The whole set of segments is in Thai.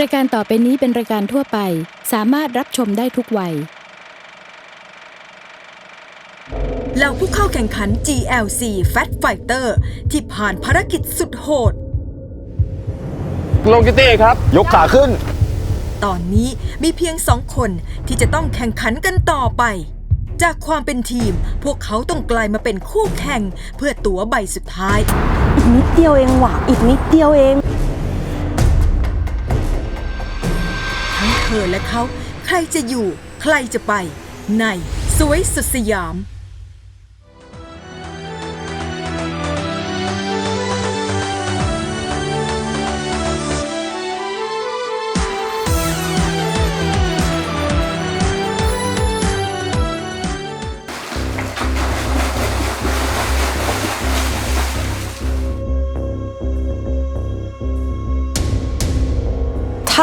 รายการต่อไปนี้เป็นรายการทั่วไป สามารถรับชมได้ทุกวัย เหล่าผู้เข้าแข่งขัน GLC Fat Fighter ที่ผ่านภารกิจสุดโหด ลงกิตี้ครับ ยกขาขึ้น ตอนนี้มีเพียงสองคนที่จะต้องแข่งขันกันต่อไป จากความเป็นทีม พวกเขาต้องกลายมาเป็นคู่แข่งเพื่อตั๋วใบสุดท้าย อีกนิดเดียวเองว่ะ อีกนิดเดียวเอง เธอและเขา ใครจะอยู่ ใครจะไป ในสวยสุดสยาม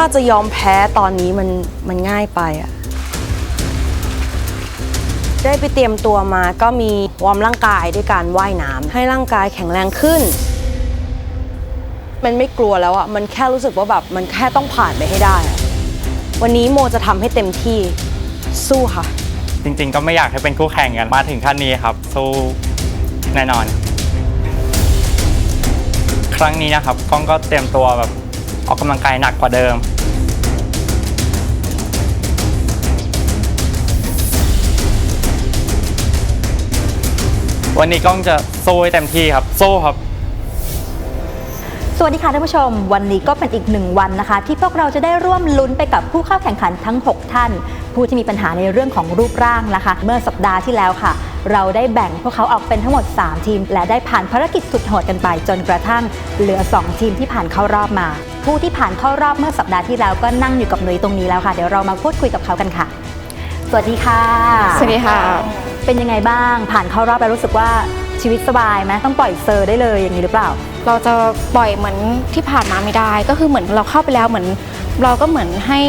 ถ้าจะยอมแพ้ตอนนี้มันมันง่ายไปอะได้ไปเตรียมตัวมาก็มีวอร์มร่างกายด้วยการว่ายน้ำให้ร่างกายแข็งแรงขึ้น มันไม่กลัวแล้วอะมันแค่รู้สึกว่าแบบมันแค่ต้องผ่านไปให้ได้ วันนี้โมจะทำให้เต็มที่สู้ค่ะ จริงๆ ก็ไม่อยากให้เป็นคู่แข่งกันมาถึงขั้นนี้ครับ สู้แน่นอน ครั้งนี้นะครับก้องก็เตรียมตัวแบบออกกำลังกายหนักกว่าเดิม วันนี้ก้องจะสู้ให้เต็มที่ครับสู้ครับ สวัสดีค่ะท่านผู้ชม วันนี้ก็เป็นอีกหนึ่งวันนะคะ ที่พวกเราจะได้ร่วมลุ้นไปกับผู้เข้าแข่งขันทั้ง 6 ท่าน ผู้ที่มีปัญหาในเรื่องของรูปร่างนะคะ เมื่อสัปดาห์ที่แล้วค่ะ เราได้แบ่งพวกเขาออกเป็นทั้งหมด 3 ทีม และได้ผ่านภารกิจสุดโหดกันไป จนกระทั่งเหลือ 2 ทีมที่ผ่านเข้ารอบมา ผู้ที่ผ่านเข้ารอบเมื่อสัปดาห์ที่แล้วก็นั่งอยู่กับหนุยตรงนี้แล้วค่ะเดี๋ยวเรามาพูดคุยกับเขากันค่ะ สวัสดีค่ะ สวัสดีค่ะ เป็นยังไงบ้าง ผ่านเข้ารอบแล้วรู้สึกว่าชีวิตสบายไหมต้องปล่อยเซอร์ได้เลยอย่างนี้หรือเปล่า เราจะปล่อยเหมือนที่ผ่านมาไม่ได้ ก็คือเหมือนเราเข้าไปแล้วเหมือน เราก็เหมือนให้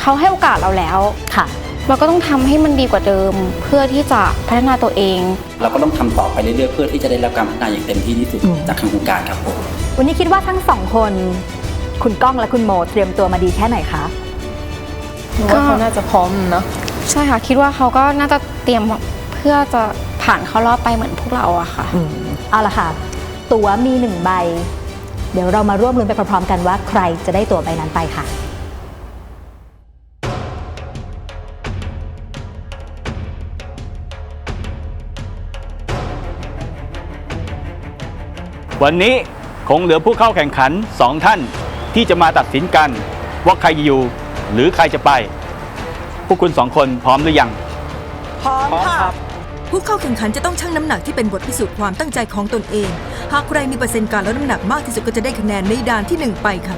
เขาให้โอกาสเราแล้วค่ะ เราก็ต้องทำให้มันดีกว่าเดิมเพื่อที่จะพัฒนาตัวเอง เราก็ต้องทำต่อไปเรื่อยๆเพื่อที่จะได้รับการพัฒนาอย่างเต็มที่ที่สุดอืมจากทางโครงการครับผม วันนี้คิดว่าทั้งสองคน คุณก้องและคุณโมเตรียมตัวมาดีแค่ไหนคะก็เขาน่าจะพร้อมเนาะใช่ค่ะ คิดว่าเขาก็น่าจะเตรียม เพื่อจะผ่านเข้ารอบไปเหมือนพวกเราอะค่ะเอาละค่ะ ตั๋วมีหนึ่งใบ เดี๋ยวเรามาร่วมลุ้นไปพร้อมๆกันว่าใครจะได้ตั๋วใบนั้นไปค่ะ วันนี้คงเหลือผู้เข้าแข่งขันสองท่านที่จะมาตัดสินกันว่าใครจะอยู่ หรือใครจะไป พวกคุณสองคนพร้อมหรือยัง พร้อมค่ะ ผู้เข้าแข่งขันจะต้องชั่งน้ำหนักที่เป็นบทพิสูจน์ความตั้งใจของตนเอง หากใครมีเปอร์เซ็นต์การลดน้ำหนักมากที่สุดก็จะได้คะแนนในด่านที่หนึ่งไปค่ะ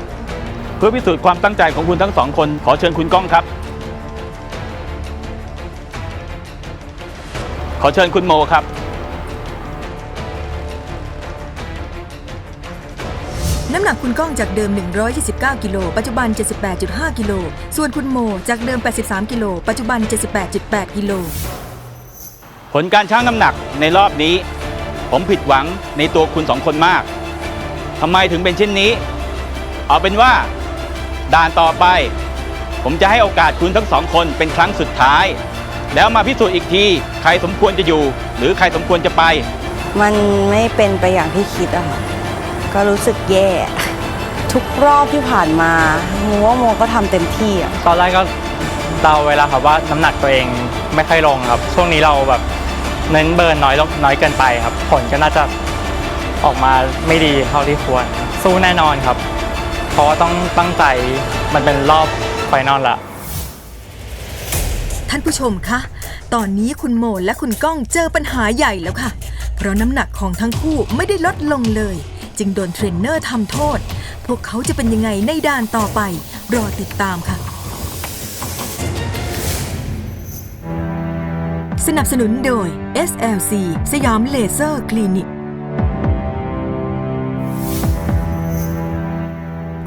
เพื่อพิสูจน์ความตั้งใจของคุณทั้งสองคน ขอเชิญคุณก้องครับ ขอเชิญคุณโมครับ น้ำหนักคุณก้องจากเดิม 129 กิโล ปัจจุบัน 78.5 กิโล ส่วนคุณโม จากเดิม 83 กิโล ปัจจุบัน 78.8 กิโล ผลการชั่งน้ำหนักในรอบนี้ ผมผิดหวังในตัวคุณสองคนมากทำไมถึงเป็นเช่นนี้ เอาเป็นว่า ด่านต่อไป ผมจะให้โอกาสคุณทั้งสองคนเป็นครั้งสุดท้าย แล้วมาพิสูจน์อีกที ใครสมควรจะอยู่ หรือใครสมควรจะไป มันไม่เป็นไปอย่างที่คิดอะค่ะก็รู้สึกแย่ ทุกรอบที่ผ่านมาโมว่าโมก็ทำเต็มที่อะตอนแรกก็เดาไว้แล้วครับว่าน้ำหนักตัวเองไม่ค่อยลงครับ ช่วงนี้เราแบบ เน้นเบิร์นน้อยลงน้อยเกินไปครับ ผลก็น่าจะออกมาไม่ดีเท่าที่ควร สู้แน่นอนครับ เพราะว่าต้องตั้งใจมันเป็นรอบไฟนอลละ ท่านผู้ชมคะ ตอนนี้คุณโมและคุณก้องเจอปัญหาใหญ่แล้วค่ะ เพราะน้ำหนักของทั้งคู่ไม่ได้ลดลงเลย จึงโดนเทรนเนอร์ทำโทษ พวกเขาจะเป็นยังไงในด่านต่อไป รอติดตามค่ะ สนับสนุนโดย SLC สยามเลเซอร์คลินิก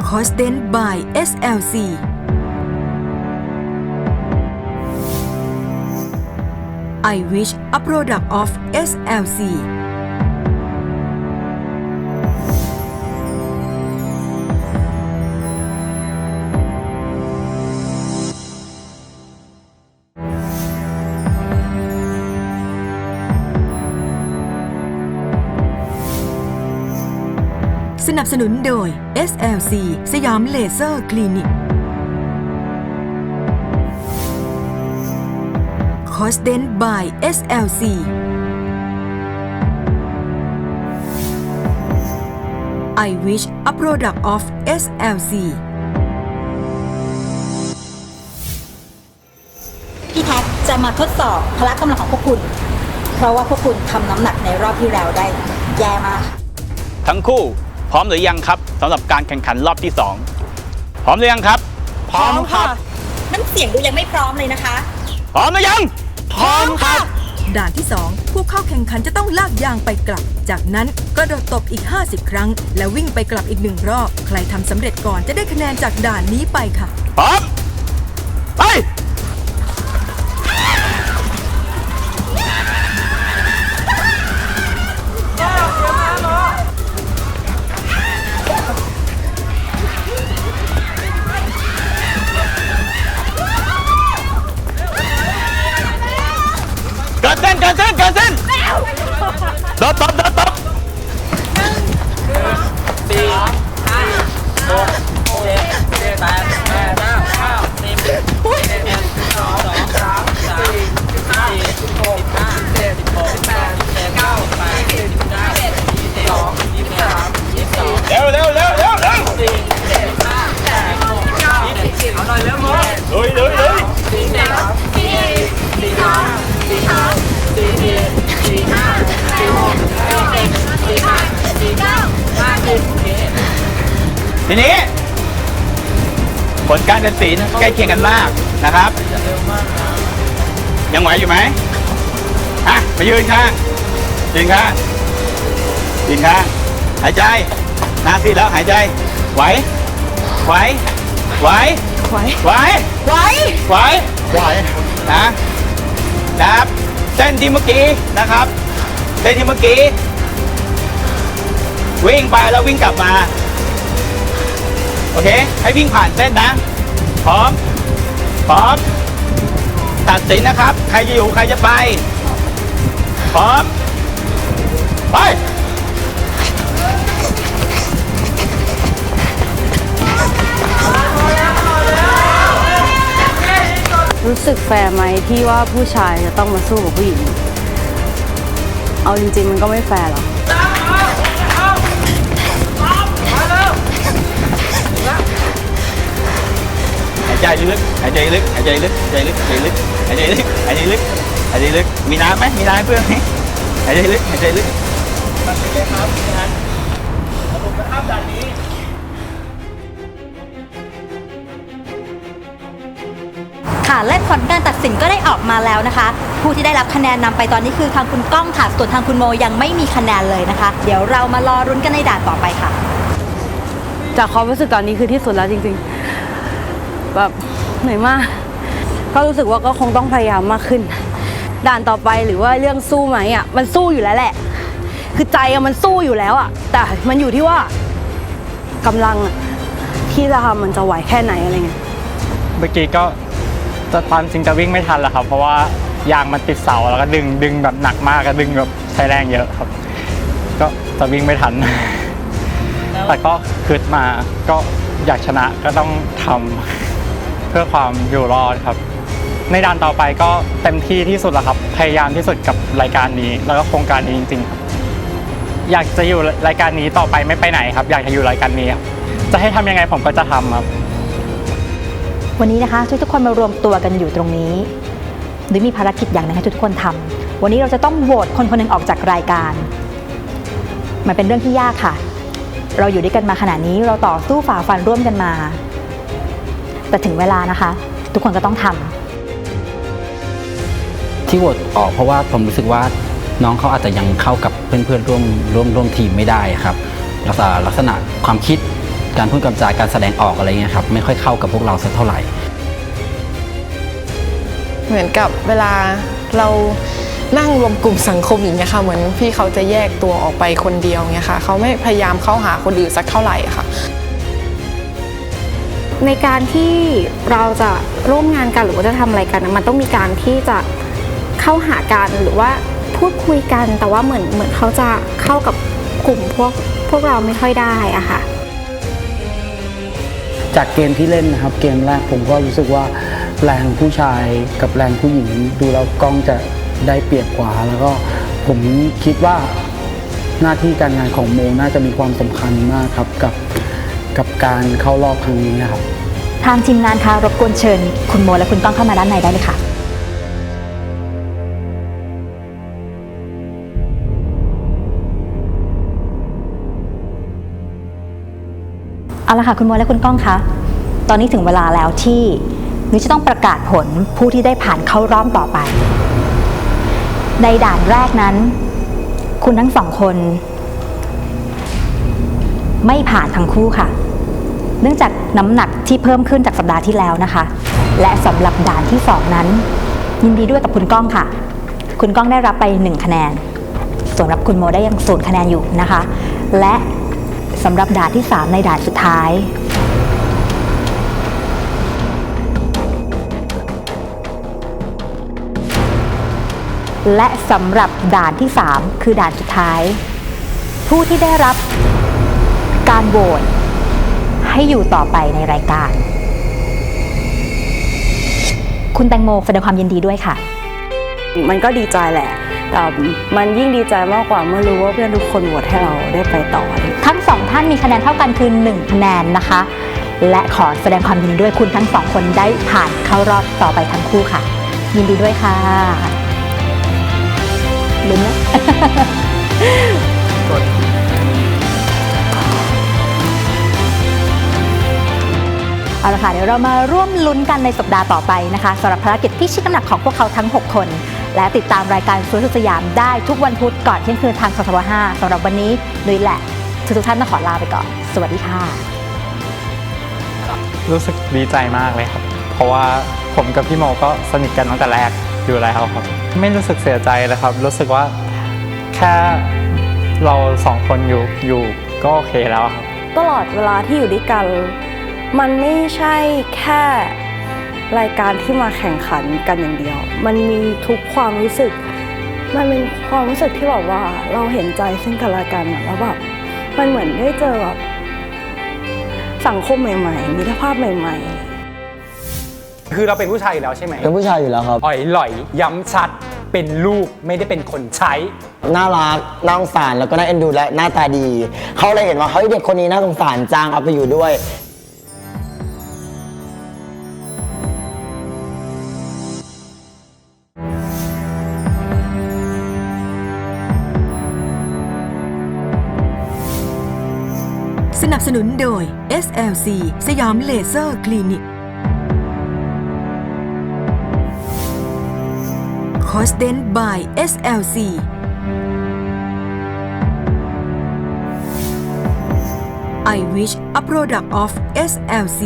คอสเดน by SLC I wish a product of SLC นับสนุนโดย SLC สยามเลเซอร์คลินิกคอสเดน by SLC I wish a product of SLC พี่แท็กจะมาทดสอบพละกำลังของพวกคุณ เพราะว่าพวกคุณทำน้ำหนักในรอบที่แล้วได้ แย่มาก ทั้งคู่ พร้อมหรือยังครับสำหรับการแข่งขันรอบที่ 2 พร้อมหรือยังครับ พร้อมครับน้ำเสียงดูยังไม่พร้อมเลยนะคะ พร้อมหรือยัง พร้อมครับด่านที่ 2 ผู้เข้าแข่งขันจะต้องลากยางไปกลับ จากนั้นกระโดดตบอีก 50 ครั้ง แล้ววิ่งไปกลับอีกหนึ่งรอบ ใครทำสำเร็จก่อนจะได้คะแนนจากด่านนี้ไปค่ะ พร้อม ไป ทีนี้ ผลการตัดสินใกล้เคียงกันมากนะครับ ยังไหวอยู่ไหมอะมายืนข้างยืนข้างยืนข้างหายใจหน้าซีดแล้วหายใจ ไหว ไหว ไหว ไหว ไหว ไหว ไหว ไหวนะนะครับ เส้นที่เมื่อกี้นะครับ เส้นที่เมื่อกี้ วิ่งไปแล้ววิ่งกลับมา โอเค ให้วิ่งผ่านเส้นนะ พร้อม พร้อม ตัดสินนะครับ ใครจะอยู่ใครจะไป พร้อม ไปรู้สึกแฟร์ไหมที่ว่าผู้ชายจะต้องมาสู้กับผู้หญิง เอาจริงๆมันก็ไม่แฟร์หรอก ใจลึกหายใจลึกหายใจลึกหายใจลึกหายใจลึกหายใจลึกหายใจลึกหายใจลึกมีน้ำไหมมีน้ำเพื่อนไหมหายใจลึกหายใจลึกค่ะและผลการตัดสินก็ได้ออกมาแล้วนะคะ ผู้ที่ได้รับคะแนนนำไปตอนนี้คือทางคุณก้องค่ะ ส่วนทางคุณโมยังไม่มีคะแนนเลยนะคะ เดี๋ยวเรามารอรุ้นกันในด่านต่อไปค่ะ จากความรู้สึกตอนนี้คือที่สุดแล้วจริงๆ แบบเหนื่อยมาก ก็รู้สึกว่าก็คงต้องพยายามมากขึ้น ด่านต่อไปหรือว่าเรื่องสู้ไหมอะมันสู้อยู่แล้วแหละ คือใจอะมันสู้อยู่แล้วอะ แต่มันอยู่ที่ว่ากำลังอะที่จะทำมันจะไหวแค่ไหนอะไรเงี้ยเมื่อกี้ก็จะตามจริงจะวิ่งไม่ทันแล้วครับ เพราะว่ายางมันติดเสาแล้วก็ดึงดึงแบบหนักมากก็ดึงแบบใช้แรงเยอะครับ ก็จะวิ่งไม่ทัน แต่ก็คืดมาก็อยากชนะก็ต้องทำ เพื่อความอยู่รอดครับ ในด่านต่อไปก็เต็มที่ที่สุดแล้วครับ พยายามที่สุดกับรายการนี้ แล้วก็โครงการนี้จริง ๆ ครับ อยากจะอยู่รายการนี้ต่อไปไม่ไปไหนครับ อยากจะอยู่รายการนี้ครับจะให้ทำยังไงผมก็จะทำครับ วันนี้นะคะทุกๆคนมารวมตัวกันอยู่ตรงนี้หรือมีภารกิจอย่างหนึงให้ทุกคนทำวันนี้เราจะต้องโหวตคนคนหนึ่งออกจากรายการ มันเป็นเรื่องที่ยากค่ะ เราอยู่ด้วยกันมาขนาดนี้เราต่อสู้ฝ่าฟันร่วมกันมา แต่ถึงเวลานะคะ ทุกคนก็ต้องทำ ที่โหวตออกเพราะว่าผมรู้สึกว่าน้องเขาอาจจะยังเข้ากับเพื่อนๆร่วมร่วมร่วมทีมไม่ได้ครับลักษณะลักษณะความคิดการพูดกับจาการแสดงออกอะไรเงี้ยครับไม่ค่อยเข้ากับพวกเราสักเท่าไหร่ เหมือนกับเวลาเรานั่งรวมกลุ่มสังคมอย่างเงี้ยค่ะ เหมือนพี่เขาจะแยกตัวออกไปคนเดียวเงี้ยค่ะ เขาไม่พยายามเข้าหาคนอื่นสักเท่าไหร่ค่ะ ในการที่เราจะร่วมงานกันหรือว่าจะทำอะไรกันมันต้องมีการที่จะเข้าหากันหรือว่าพูดคุยกันแต่ว่าเหมือนเหมือนเขาจะเข้ากับกลุ่มพวกพวกเราไม่ค่อยได้อะค่ะ จากเกมที่เล่นนะครับเกมแรกผมก็รู้สึกว่าแรงผู้ชายกับแรงผู้หญิง ดูแล้วกล้องจะได้เปรียบกว่า แล้วก็ผมคิดว่าหน้าที่การงานของโมน่าจะมีความสำคัญมากครับกับ กับการเข้ารอบครั้งนี้นะครับ ทางทีมงานคะรบกวนเชิญ คุณโมและคุณก้องเข้ามาด้านในได้เลยค่ะ เอาละค่ะคุณโมและคุณก้องคะตอนนี้ถึงเวลาแล้วที่นุ้ยจะต้องประกาศผลผู้ที่ได้ผ่านเข้ารอบต่อไป ในด่านแรกนั้น คุณทั้งสองคน ไม่ผ่านทั้งคู่ค่ะ เนื่องจากน้ำหนักที่เพิ่มขึ้นจากสัปดาห์ที่แล้วนะคะ และสำหรับด่านที่ 2 นั้น ยินดีด้วยกับคุณก้องค่ะ คุณก้องได้รับไป 1 คะแนนส่วนรับคุณโมได้ยังศูนย์คะแนนอยู่นะคะ และสำหรับด่านที่ 3 ในด่านสุดท้ายและสำหรับด่านที่ 3 คือด่านสุดท้าย ผู้ที่ได้รับ การโหวตให้อยู่ต่อไปในรายการ คุณแตงโมแสดงความยินดีด้วยค่ะ มันก็ดีใจแหละ แต่มันยิ่งดีใจมากกว่าเมื่อรู้ว่าเพื่อนทุกคนโหวตให้เราได้ไปต่อ ทั้งสองท่านมีคะแนนเท่ากันคือ1คะแนนนะคะ และขอแสดงความยินดีด้วยคุณทั้งสองคนได้ผ่านเข้ารอบต่อไปทั้งคู่ค่ะ ยินดีด้วยค่ะลุ้นไห เอาละค่ะเดี๋ยวเรามาร่วมลุ้นกันในสัปดาห์ต่อไปนะคะสำหรับภารกิจพิชิตน้ำหนักของพวกเขาทั้ง 6 คน และติดตามรายการสวนสุดสยามได้ทุกวันพุธก่อนเที่ยงคืนทางสทบ5สำหรับวันนี้นุ้ยแหละทุกๆท่านต้องขอลาไปก่อน สวัสดีค่ะ รู้สึกดีใจมากเลยครับ เพราะว่าผมกับพี่โมก็สนิทกันตั้งแต่แรกอยู่แล้วครับ ไม่รู้สึกเสียใจเลยครับ รู้สึกว่าแค่เราสองคนอยู่อยู่ก็โอเคแล้วครับ ตลอดเวลาที่อยู่ด้วยกัน มันไม่ใช่แค่รายการที่มาแข่งขันกันอย่างเดียว มันมีทุกความรู้สึก มันเป็นความรู้สึกที่แบบว่าเราเห็นใจซึ่งกันและกันอะแล้วแบบมันเหมือนได้เจอแบบสังคมใหม่ๆมิตรภาพใหม่ ๆ คือเราเป็นผู้ชายอยู่แล้วใช่ไหมเป็นผู้ชายอยู่แล้วครับ อ่อยหล่อยย้ำชัดเป็นลูกไม่ได้เป็นคนใช้ น่ารักน่าสงสารแล้วก็น่าเอ็นดูและหน้าตาดี เขาเลยเห็นว่าเฮ้ยเด็กคนนี้น่าสงสารจังเอาไปอยู่ด้วย สนับสนุนโดย SLC สยามเลเซอร์คลินิกคอสเดน by SLC I wish a product of SLC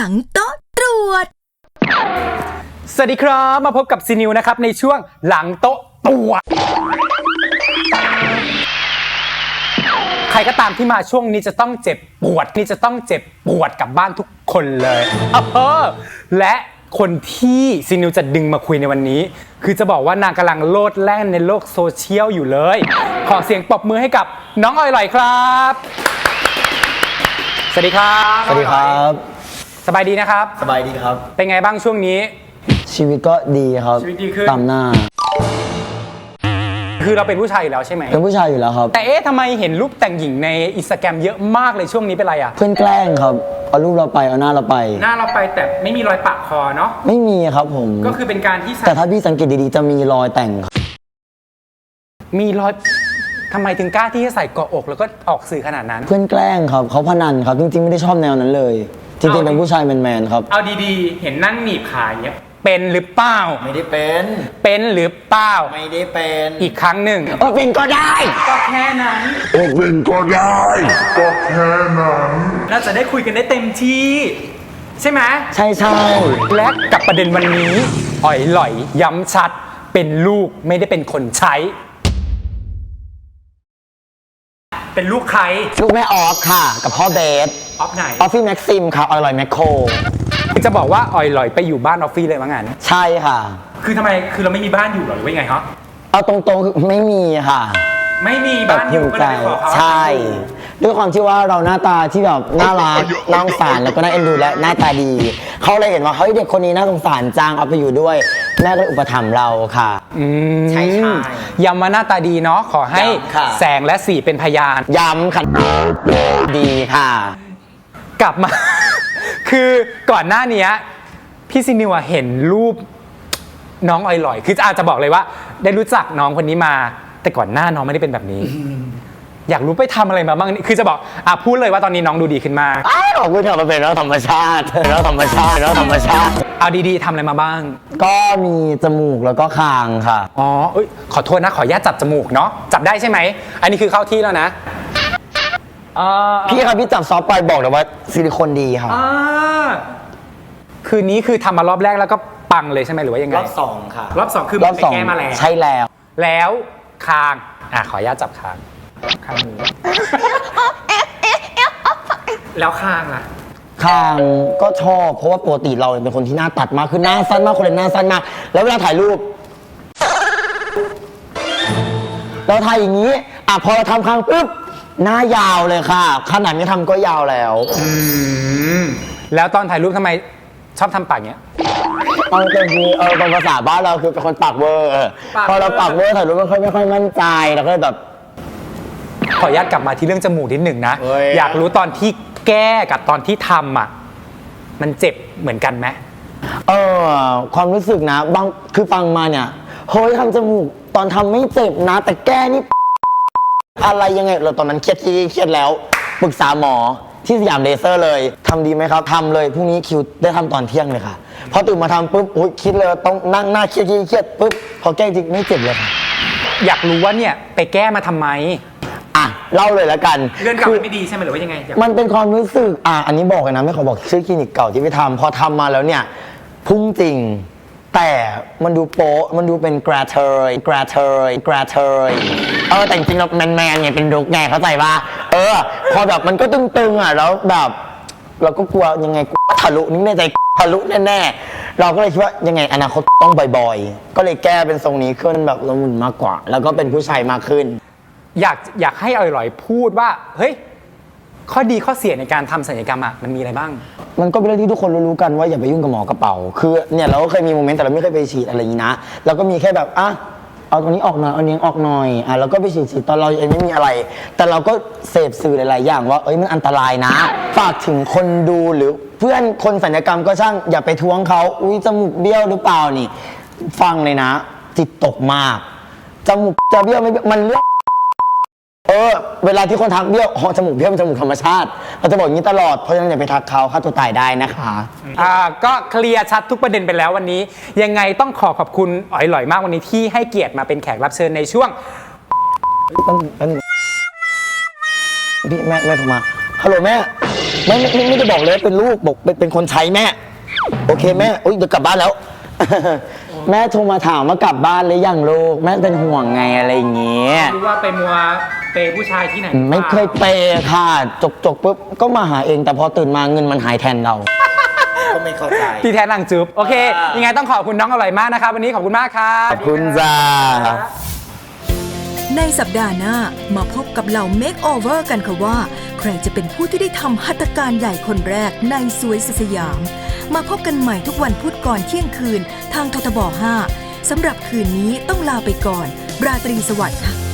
ลังโต๊ะตรวจ สวัสดีครับ มาพบกับซีนิวนะครับ ในช่วงหลังโต๊ะตัวจ ใครก็ตามที่มาช่วงนี้จะต้องเจ็บปวดนี่จะต้องเจ็บปวดกลับบ้านทุกคนเลยเออและคนที่ซีนิวจะดึงมาคุยในวันนี้ คือจะบอกว่านางกำลังโลดแล่นในโลกโซเชียลอยู่เลย ขอเสียงปรบมือให้กับน้องออยหลอยครับ สวัสดีครับ สวัสดีครับส บายดีนะครับ สบายดีครับ เป็นไงบ้างช่วงนี้ ชีวิตก็ดีครับชีวิตดีขึ้น ตามหน้า คือเราเป็นผู้ชายอยู่แล้วใช่ไหม เป็นผู้ชายอยู่แล้วครับ แต่เอ๊ะทำไมเห็นรูปแต่งหญิงในอินสตาแกรมเยอะมากเลยช่วงนี้เป็นไรอะ เพื่อนแกล้งครับ เอารูปเราไปเอาหน้าเราไป หน้าเราไปแต่ไม่มีรอยปะคอเนาะ ไม่มีครับผม ก็คือเป็นการที่ใส่แต่ถ้าพี่สังเกตดีๆจะมีรอยแต่งครับมีรอยทำไมถึงกล้าที่จะใส่เกาะอก แล้วก็ออกสื่อขนาดนั้น เพื่อนแกล้งครับเขาพนันครับจริงๆไม่ได้ชอบแนวนั้นเลย จริงๆเป็นผู้ชายแมนๆครับ เอาดีๆ เห็นนั่งหนีบขาอย่างเงี้ยเป็นหรือเปล่า ไม่ได้เป็น เป็นหรือเปล่า ไม่ได้เป็นอีกครั้งหนึ่งเออเป็นก็ได้ ก็แค่นั้นโอ้เป็นก็ได้ ก็แค่นั้นน่าจะได้คุยกันได้เต็มที่ ใช่ไหมใช่ใช่และกับประเด็นวันนี้อ่อยหล่อยย้ำชัด เป็นลูกไม่ได้เป็นคนใช้ เป็นลูกใครลูกแม่ออฟค่ะ กับพ่อเบสออฟไหนออฟฟี่แม็กซิมค่ะอร่อยแมคโครคือจะบอกว่าออยลอยไปอยู่บ้านออฟฟี่เลยว่างั้นใช่ค่ะ คือทำไมคือเราไม่มีบ้านอยู่เหรอหรือว่ายังไงฮะเอาตรงๆคือไม่มีค่ะ ไม่มีแบบบ้านอยู่ภูมิก็ใจเลยไปขอเขาใช่ ด้วยความที่ว่าเราหน้าตาที่แบบน่ารักน่าสงสารแล้วก็น่าเอ็นดูและหน้าตาดี เขาเลยเห็นว่าเฮ้ยเด็กคนนี้น่าสงสารจังเอาไปอยู่ด้วยแม่ก็เลยอุปถัมภ์เราค่ะ อืมใช่ใช่ ย้ำว่าหน้าตาดีเนาะขอให้ย้ำค่ะ แสงและสีเป็นพยาน ย้ำค่ะดีค่ะ กลับมา คือก่อนหน้าเนี้ยพี่ซินิวอะเห็นรูปน้องออยลอย คืออาจจะบอกเลยว่า ได้รู้จักน้องคนนี้มา แต่ก่อนหน้าน้องไม่ได้เป็นแบบนี้ อยากรู้ไปทำอะไรมาบ้างคือจะบอกอะพูดเลยว่าตอนนี้น้องดูดีขึ้นมากอ้าวขอบคุณค่ะมันเป็นเรื่องธรรมชาติเรื่องธรรมชาติเรื่องธรรมชาติ เอาดีๆทำอะไรมาบ้าง ก็มีจมูกแล้วก็คางค่ะ อ๋อเอ้ยขอโทษนะขออนุญาตจับจมูกเนาะจับได้ใช่ไหม อันนี้คือเข้าที่แล้วนะอ่าพี่ครับพี่จับซอฟต์ไปบอกเลยว่าซิลิโคนดีค่ะอ่าคืนนี้คือทำมารอบแรกแล้วก็ปังเลยใช่ไหมหรือว่ายังไง รอบสองค่ะรอบสองคือรอบสองไปแก้มาแล้ว ใช่แล้ว แล้วคาง อะขออนุญาตจับคาง คางนี้แล้วคางล่ะ คางก็ชอบเพราะว่าปกติเราเป็นคนที่หน้าตัดมากคือหน้าสั้นมากคนเลยหน้าสั้นมากแล้วเวลาถ่ายรูป เราถ่ายอย่างนี้อะพอเราทำคางปุ๊บหน้ายาวเลยค่ะขนาดไม่ทำก็ยาวแล้ว อืม แล้วตอนถ่ายรูปทำไมชอบทำปากเนี้ย เอาเป็นคือเออตรงภาษาบ้านเราคือเป็นคนปากเวอร์ปากเวอร์ พอเราปากเวอร์ถ่ายรูปไม่ค่อยไม่ค่อยมั่นใจเราก็เลยแบบ ขออนุญาตกลับมาที่เรื่องจมูกนิดหนึ่งนะเฮ้ย อยากรู้ตอนที่แก้กับตอนที่ทำอะ มันเจ็บเหมือนกันไหม เออความรู้สึกนะบางคือฟังมาเนี่ยเฮ้ยทำจมูกตอนทำไม่เจ็บนะ แต่แก้นี่ อะไรยังไงเราตอนนั้นเครียดเครียดเครียดแล้วปรึกษาหมอที่สยามเลเซอร์เลยทำดีไหมครับทำเลยพรุ่งนี้คิวได้ทำตอนเที่ยงเลยค่ะพอตื่นมาทำปุ๊บอุ๊ยคิดเลยว่าต้องนั่งหน้าเครียดเครียดเครียดปุ๊บพอแก้จริงไม่เจ็บเลยค่ะ อยากรู้ว่าเนี่ยไปแก้มาทำไมอะ เล่าเลยแล้วกันเรื่องเก่าคือมันไม่ดีใช่ไหมหรือว่ายังไงอยาก มันเป็นความรู้สึกอะอันนี้บอกเลยนะ ไม่ขอบอกชื่อคลินิกเก่าที่ไปทำพอทำมาแล้วเนี่ย พุ่งจริง แต่มันดูโป๊ะมันดูเป็นกราเทยกราเทยกราเทยเออแต่จริงๆเราแมนแมนๆไงเป็นลุกไงเข้าใจปะเออ พอแบบมันก็ตึงๆอะแล้วแบบ เราก็กลัวยังไงกูทะลุนี่ในใจทะลุแน่ๆ เราก็เลยคิดว่ายังไงอนาคตต้องบ่อยๆ ก็เลยแก้เป็นทรงนี้ขึ้นแบบละมุนมากกว่า แล้วก็เป็นผู้ชายมากขึ้น อยากอยากให้อร่อยๆพูดว่า เฮ้ย ข้อดีข้อเสียในการทำศัลยกรรมอะมันมีอะไรบ้าง มันก็เป็นเรื่องที่ทุกคนรู้ๆกันว่าอย่าไปยุ่งกับหมอกระเป๋า คือเนี่ยเราก็เคยมีโมเมนต์แต่เราไม่เคยไปฉีดอะไรอย่างนี้นะเราก็มีแค่แบบอะเอาตรงนี้ออกหน่อยเอาเนี้ยออกหน่อยอะเราก็ไปฉีดฉีดตอนเรายังไม่มีอะไร แต่เราก็เสพสื่อหลายๆอย่างว่าเอ้ยมันอันตรายนะ ฝากถึงคนดูหรือเพื่อนคนสัญญกรรมก็ช่างอย่าไปท้วงเขาอุ้ยจมูกเบี้ยวหรือเปล่านี่ ฟังเลยนะ จิตตกมากจมูกจะเบี้ยวไม่เบี้ยวมันเรื่อง เออ เวลาที่คนทักเบี้ยวอ๋อจมูกเบี้ยวเป็นจมูกธรรมชาติ เราจะบอกอย่างนี้ตลอด เพราะฉะนั้นอย่าไปทักเขาฆ่าตัวตายได้นะคะ อ่าก็เคลียร์ชัดทุกประเด็นไปแล้ววันนี้ ยังไงต้องขอขอบคุณอ๋อยหลอยมากวันนี้ที่ให้เกียรติมาเป็นแขกรับเชิญในช่วงพี่แม่แม่โทรมา ฮัลโหลแม่ไม่ไม่ไม่ไม่ได้บอกเลยเป็นลูกบอกเป็นเป็นคนใช้แม่ โอเคแม่อุ้ยเดี๋ยวกลับบ้านแล้ว แม่โทรมาถามว่ากลับบ้านหรือยังลูก แม่เป็นห่วงไงอะไรอย่างเงี้ย รู้ว่าไปมัว เปย์ผู้ชายที่ไหนไม่เคยเปย์ค่ะ จกจกปุ๊บก็มาหาเองแต่พอตื่นมาเงินมันหายแทนเรา ก็ไม่เข้าใจพี่แทนนางจุ๊บโอเค ยังไงต้องขอบคุณน้องอร่อยมากนะครับวันนี้ขอบคุณมากครับขอบคุณจ้า ในสัปดาห์หน้ามาพบกับเหล่า Makeover กันค่ะว่า ใครจะเป็นผู้ที่ได้ทำหัตถการใหญ่คนแรกในสวยสยาม มาพบกันใหม่ทุกวันพุธก่อนเที่ยงคืน ทางททบ 5สำหรับคืนนี้ต้องลาไปก่อน ราตรีสวัสดิ์ค่ะ